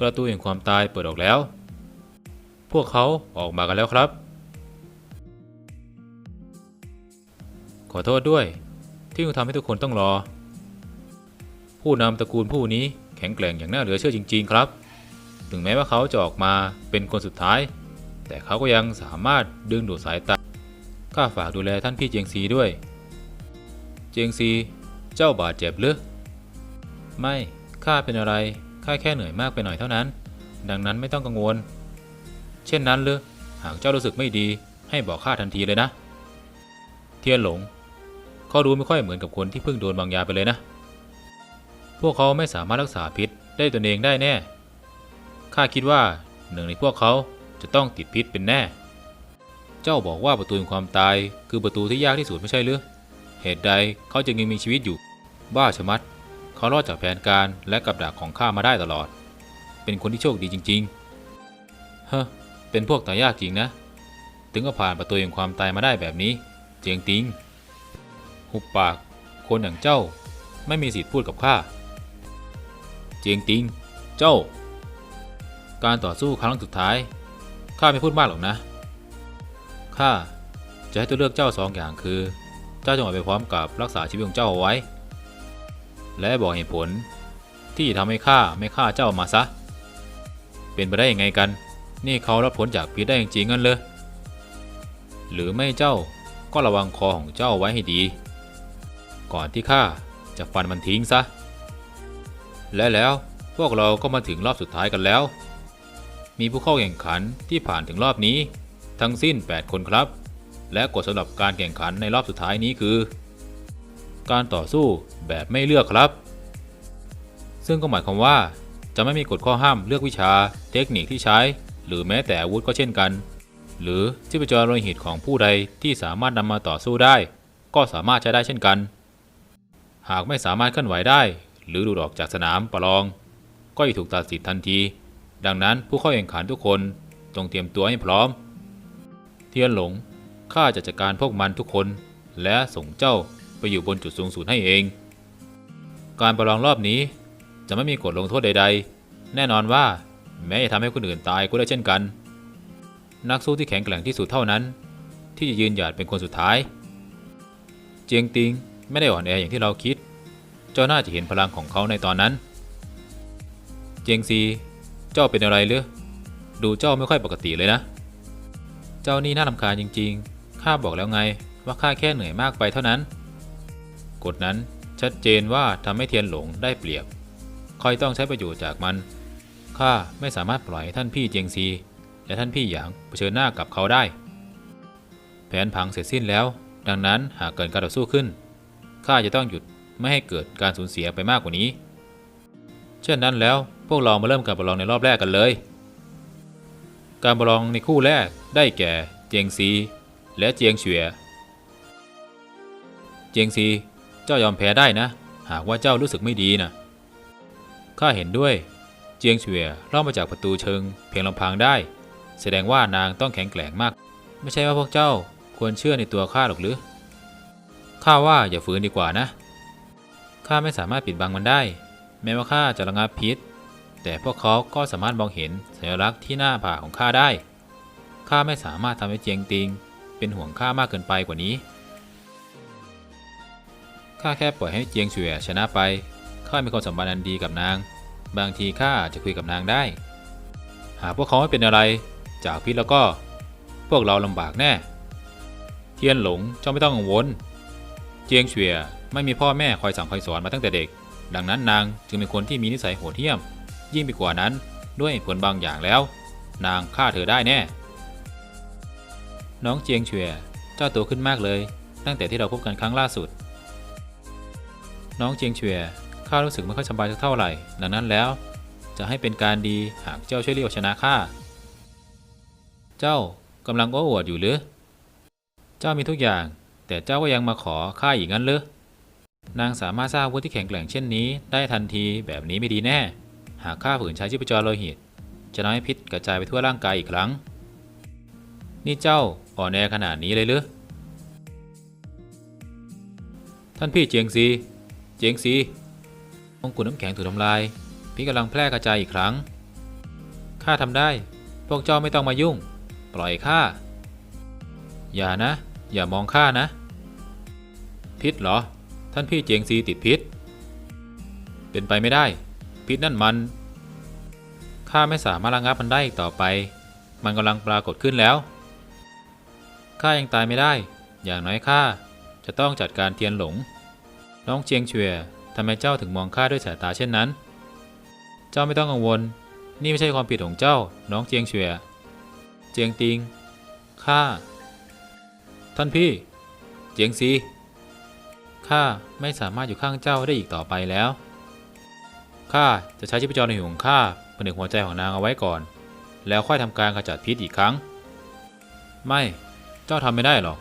ประตูแห่งความตายเปิดออกแล้ว พวกเขาออกมากันแล้วครับ ขอโทษด้วย ที่ต้องทำให้ทุกคนต้องรอ ผู้นำตระกูลผู้นี้แข็งแกร่งอย่างน่าเหลือเชื่อจริง ๆ ครับ ถึงแม้ว่าเขาจะออกมาเป็นคนสุดท้าย แต่เขาก็ยังสามารถดึงดูดสายตา ข้าฝากดูแลท่านพี่เจียงซีด้วย เจียงซี เจ้าบาดเจ็บหรือ ไม่ ข้าเป็นอะไร ข้าแค่เหนื่อยมากไปหน่อยเท่านั้น ดังนั้นไม่ต้องกังวล เช่นนั้นหรือหากเจ้ารู้สึกไม่ดีให้บอกข้าทันทีเลยนะ เทียนหลงเขาดูไม่ค่อยเหมือนกับคนที่เพิ่งโดนบางยาไปเลยนะ พวกเขาไม่สามารถรักษาพิษได้ตนเองได้แน่ ข้าคิดว่าหนึ่งในพวกเขาจะต้องติดพิษเป็นแน่ เจ้าบอกว่าประตูแห่งความตายคือประตูที่ยากที่สุดไม่ใช่หรือ เหตุใดเขาจึงยังมีชีวิตอยู่ บ้าชะมัด เขารอดจากแผนการและกับดักของข้ามาได้ตลอด เป็นคนที่โชคดีจริงๆ เฮ้อเป็นพวกตายยากจริงนะ ถึงก็ผ่านประตูแห่งความตายมาได้แบบนี้ เจียงติง หุบปาก คนอย่างเจ้า ไม่มีสิทธิ์พูดกับข้า เจียงติง เจ้า การต่อสู้ครั้งสุดท้าย ข้าไม่พูดมากหรอกนะ ข้าจะให้ตัวเลือกเจ้าสองอย่างคือ เจ้าจงออกไปพร้อมกับรักษาชีวิตของเจ้าเอาไว้ และบอกเหตุผล ที่ทำให้ข้าไม่ฆ่าเจ้ามาซะ เป็นไปได้ยังไงกัน นี่เขารับผลจากพิษได้จริงงั้นเลยหรือไม่เจ้าก็ระวังคอของเจ้าไว้ให้ดี ก่อนที่ข้าจะฟันมันทิ้งซะ และแล้วพวกเราก็มาถึงรอบสุดท้ายกันแล้ว มีผู้เข้าแข่งขันที่ผ่านถึงรอบนี้ ทั้งสิ้น 8 คนครับ และกฎสำหรับการแข่งขันในรอบสุดท้ายนี้คือ การต่อสู้แบบไม่เลือกครับ ซึ่งก็หมายความว่า จะไม่มีกฎข้อห้ามเลือกวิชา เทคนิคที่ใช้ หรือแม้แต่อาวุธก็เช่นกัน หรือชีพจรโลหิตของผู้ใดที่สามารถนำมาต่อสู้ได้ ก็สามารถใช้ได้เช่นกัน หากไม่สามารถเคลื่อนไหวได้ หรือดูดออกจากสนามประลอง ก็จะถูกตัดสิทธิ์ทันที ดังนั้นผู้เข้าแข่งขันทุกคนจงเตรียมตัวให้พร้อม เทียนหลงข้าจะจัดการพวกมันทุกคนและส่งเจ้า ไปอยู่บนจุดสูงสุดให้เอง การประลองรอบนี้จะไม่มีกฎลงโทษใด ๆ แน่นอนว่าแม้จะทำให้คนอื่นตายก็ได้เช่นกัน นักสู้ที่แข็งแกร่งที่สุดเท่านั้น ที่จะยืนหยัดเป็นคนสุดท้าย เจียงติงไม่ได้อ่อนแออย่างที่เราคิด เจ้าน่าจะเห็นพลังของเขาในตอนนั้น เจียงซี เจ้าเป็นอะไรหรือดูเจ้าไม่ค่อยปกติเลยนะ เจ้านี่น่ารำคาญจริง ๆ ข้าบอกแล้วไงว่าข้าแค่เหนื่อยมากไปเท่านั้น กฎนั้นชัดเจนว่าทำให้เทียนหลงได้เปรียบคอยต้องใช้ประโยชน์จากมัน ข้าไม่สามารถปล่อยท่านพี่เจียงซีและท่านพี่หยางเผชิญหน้ากับเขาได้ แผนผังเสร็จสิ้นแล้ว ดังนั้นหากเกิดการต่อสู้ขึ้น ข้าจะต้องหยุดไม่ให้เกิดการสูญเสียไปมากกว่านี้ เช่นนั้นแล้วพวกเรามาเริ่มการประลองในรอบแรกกันเลย การประลองในคู่แรกได้แก่เจียงซีและเจียงเฉวียเจียงซี เจ้ายอมแพ้ได้นะ หากว่าเจ้ารู้สึกไม่ดีนะข้าเห็นด้วย เจียงเฉวียรอดมาจากประตูเชิง เพียงลำพังได้ แสดงว่านางต้องแข็งแกร่งมาก ไม่ใช่ว่าพวกเจ้าควรเชื่อในตัวข้าหรอกหรือข้าว่าอย่าฝืนดีกว่านะข้าไม่สามารถปิดบังมันได้ แม้ว่าข้าจะระงับพิษ แต่พวกเขาก็สามารถมองเห็นสัญลักษณ์ที่หน้าผากของข้าได้ข้าไม่สามารถทำให้เจียงติง เป็นห่วงข้ามากเกินไปกว่านี้ ข้าแค่ปล่อยให้เจียงเฉวียชนะไปข้ามีความสัมพันธ์อันดีกับนาง บางทีข้าจะคุยกับนางได้ หากพวกเขาไม่เป็นอะไร จากพิษแล้วก็ พวกเราลำบากแน่ เทียนหลงเจ้าไม่ต้องกังวล เจียงเฉวียไม่มีพ่อแม่คอยสั่งคอยสอนมาตั้งแต่เด็ก ดังนั้นนางจึงเป็นคนที่มีนิสัยโหดเหี้ยม ยิ่งไปกว่านั้นด้วยผลบางอย่างแล้ว นางฆ่าเธอได้แน่ น้องเจียงเฉวียเจ้าโตขึ้นมากเลย ตั้งแต่ที่เราพบกันครั้งล่าสุด น้องเจียงเฉวียข้ารู้สึกไม่ค่อยสบายสักเท่าไหร่ ดังนั้นแล้ว จะให้เป็นการดีหากเจ้าช่วยเรียกชนะข้า เจ้ากำลังโอ้อวดอยู่หรือ เจ้ามีทุกอย่าง แต่เจ้าก็ยังมาขอข้าอีกงั้นหรือนางสามารถสร้างวุธที่แข็งแกร่งเช่นนี้ ได้ทันทีแบบนี้ไม่ดีแน่ หากข้าฝืนใช้ชีพจรโลหิต จะทำให้พิษกระจายไปทั่วร่างกายอีกครั้ง นี่เจ้าอ่อนแอขนาดนี้เลยหรือท่านพี่เจียงซี เจียงซีองคุน้ำแข็งถูกทำลายพิษกำลังแพร่กระจายอีกครั้ง ข้าทำได้ พวกเจ้าไม่ต้องมายุ่ง ปล่อยข้า อย่านะ อย่ามองข้านะ พิษเหรอ ท่านพี่เจียงซีติดพิษ เป็นไปไม่ได้ พิษนั่นมัน ข้าไม่สามารถระงับมันได้อีกต่อไป มันกำลังปรากฏขึ้นแล้ว ข้ายังตายไม่ได้ อย่างน้อยข้าจะต้องจัดการเทียนหลง น้องเจียงเฉวยทำไมเจ้าถึงมองข้าด้วยสายตาเช่นนั้น เจ้าไม่ต้องกังวล นี่ไม่ใช่ความผิดของเจ้า น้องเจียงเฉวยเจียงติง ข้า ท่านพี่ เจียงซี ข้าไม่สามารถอยู่ข้างเจ้าได้อีกต่อไปแล้ว ข้าจะใช้ชีพจรในหัวของข้าผนึกหัวใจของนางเอาไว้ก่อน แล้วค่อยทำการขจัดพิษอีกครั้ง ไม่ เจ้าทำไม่ได้หรอก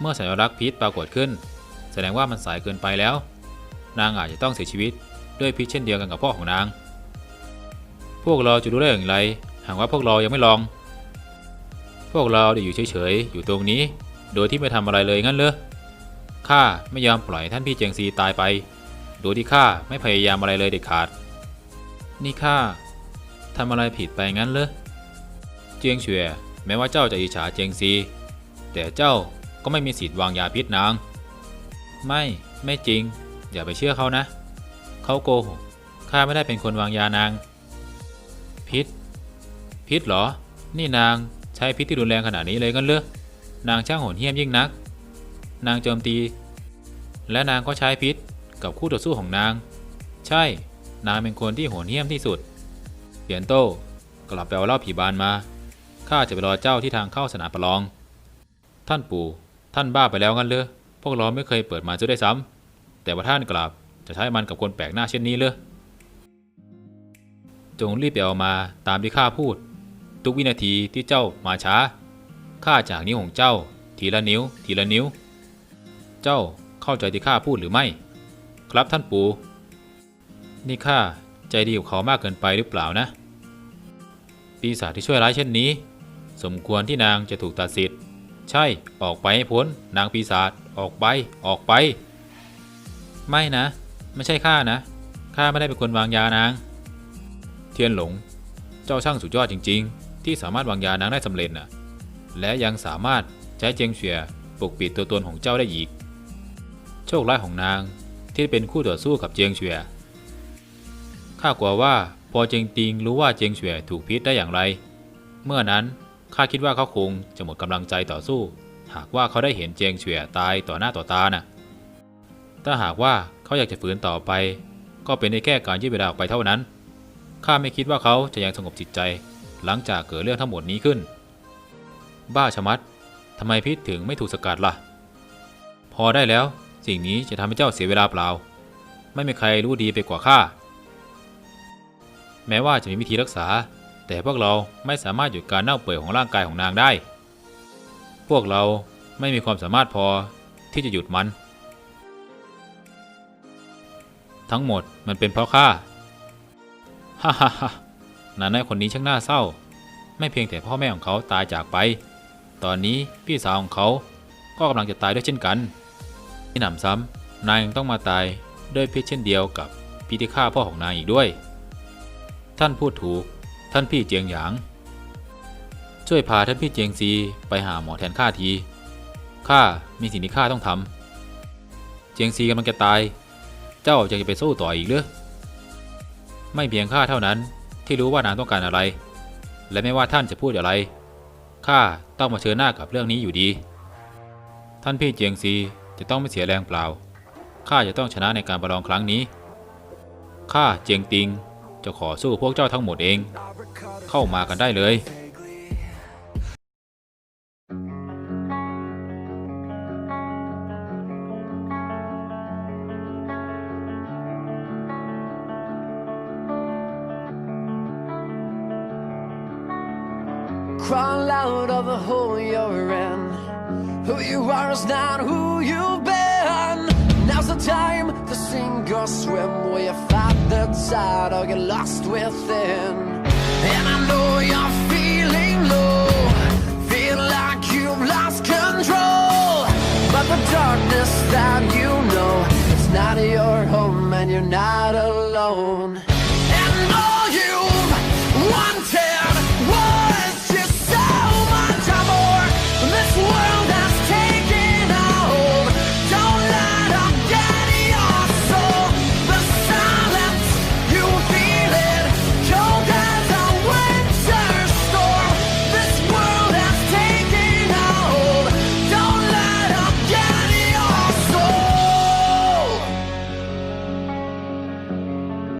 เมื่อสัญลักษณ์พิษปรากฏขึ้น แสดงว่ามันสายเกินไปแล้ว นางอาจจะต้องเสียชีวิตด้วยพิษเช่นเดียวกันกับพ่อของนาง พวกเราจะรู้ได้อย่างไร หากว่าพวกเรายังไม่ลอง พวกเราได้อยู่เฉยๆ อยู่ตรงนี้ โดยที่ไม่ทำอะไรเลยงั้นเหรอ ข้าไม่ยอมปล่อยท่านพี่เจียงซีตายไป โดยที่ข้าไม่พยายามอะไรเลยเด็ดขาด นี่ข้าทำอะไรผิดไปงั้นเหรอ เจียงเฉวยแม้ว่าเจ้าจะอิจฉาเจียงซี แต่เจ้าก็ไม่มีสิทธิ์วางยาพิษนาง ไม่ไม่จริง อย่าไปเชื่อเขานะ เขาโกหกข้าไม่ได้เป็นคนวางยานาง พิษ พิษเหรอ นี่นางใช้พิษที่รุนแรงขนาดนี้เลยกันเหรอนางช่างโหดเหี้ยมยิ่งนัก นางโจมตี และนางก็ใช้พิษกับคู่ต่อสู้ของนาง ใช่ นางเป็นคนที่โหดเหี้ยมที่สุดเปียนโต้กลับไปเอาเล้าผีบานมาข้าจะไปรอเจ้าที่ทางเข้าสนามประลอง ท่านปู่ ท่านบ้าไปแล้วงั้นเลย พวกเราไม่เคยเปิดมาจะได้ซ้ำแต่ว่าท่านกลับจะใช้มันกับคนแปลกหน้าเช่นนี้เลยจงรีบไปเอามาตามที่ข้าพูด ทุกวินาทีที่เจ้ามาช้าข้าจากนิ้วของเจ้า ทีละนิ้ว ทีละนิ้ว เจ้าเข้าใจที่ข้าพูดหรือไม่ ครับท่านปู่นี่ข้าใจดีกับเขามากเกินไปหรือเปล่านะ ปีศาจที่ช่วยร้ายเช่นนี้ สมควรที่นางจะถูกตัดสิทธิ์ ใช่ ออกไปให้พ้น นางปีศาจ ออกไป ออกไป ไม่นะ ไม่ใช่ข้านะ ข้าไม่ได้เป็นคนวางยานาง เทียนหลง เจ้าช่างสุดยอดจริง ๆ ที่สามารถวางยานางได้สำเร็จน่ะ และยังสามารถใช้เจียงเฉียปกปิดตัวตนของเจ้าได้อีก โชคร้ายของนางที่เป็นคู่ต่อสู้กับเจียงเฉียข้ากลัวว่าพอเจียงติงรู้ว่าเจียงเฉียถูกพิษได้อย่างไร เมื่อนั้น ข้าคิดว่าเขาคงจะหมดกำลังใจต่อสู้ หากว่าเขาได้เห็นเจียงเฉียตายต่อหน้าต่อตาน่ะ ถ้าหากว่าเขาอยากจะฝืนต่อไป ก็เป็นได้แค่การยืดเวลาออกไปเท่านั้น ข้าไม่คิดว่าเขาจะยังสงบจิตใจ หลังจากเกิดเรื่องทั้งหมดนี้ขึ้น บ้าชะมัดทำไมพิษถึงไม่ถูกสกัดล่ะ พอได้แล้วสิ่งนี้จะทำให้เจ้าเสียเวลาเปล่า ไม่มีใครรู้ดีไปกว่าข้า แม้ว่าจะมีวิธีรักษา แต่พวกเราไม่สามารถหยุดการเน่าเปื่อยของร่างกายของนางได้ พวกเราไม่มีความสามารถพอที่จะหยุดมัน ทั้งหมดมันเป็นเพราะข้า ฮ่าฮ่าฮ่านางน้อยคนนี้ช่างน่าเศร้า ไม่เพียงแต่พ่อแม่ของเขาตายจากไป ตอนนี้พี่สาวของเขาก็กำลังจะตายด้วยเช่นกันที่หนำซ้ำนางยังต้องมาตายด้วยพิษเช่นเดียวกับพิษที่ฆ่าพ่อของนางอีกด้วย ท่านพูดถูก ท่านพี่เจียงหยาง ช่วยพาท่านพี่เจียงซีไปหาหมอแทนข้าที ข้ามีสิ่งที่ข้าต้องทำเจียงซีกำลังจะตาย เจ้ายังจะไปสู้ต่ออีกหรือ ไม่เพียงข้าเท่านั้นที่รู้ว่านางต้องการอะไร และไม่ว่าท่านจะพูดอะไร ข้าต้องมาเชิญหน้ากับเรื่องนี้อยู่ดี ท่านพี่เจียงซีจะต้องไม่เสียแรงเปล่า ข้าจะต้องชนะในการประลองครั้งนี้ ข้าเจียงติง จะขอสู้พวกเจ้าทั้งหมดเอง เข้ามากันได้เลย the tide or get lost within? And I know you're feeling low. Feel like you've lost control. But the darkness that you know, it's not your home and you're not alone.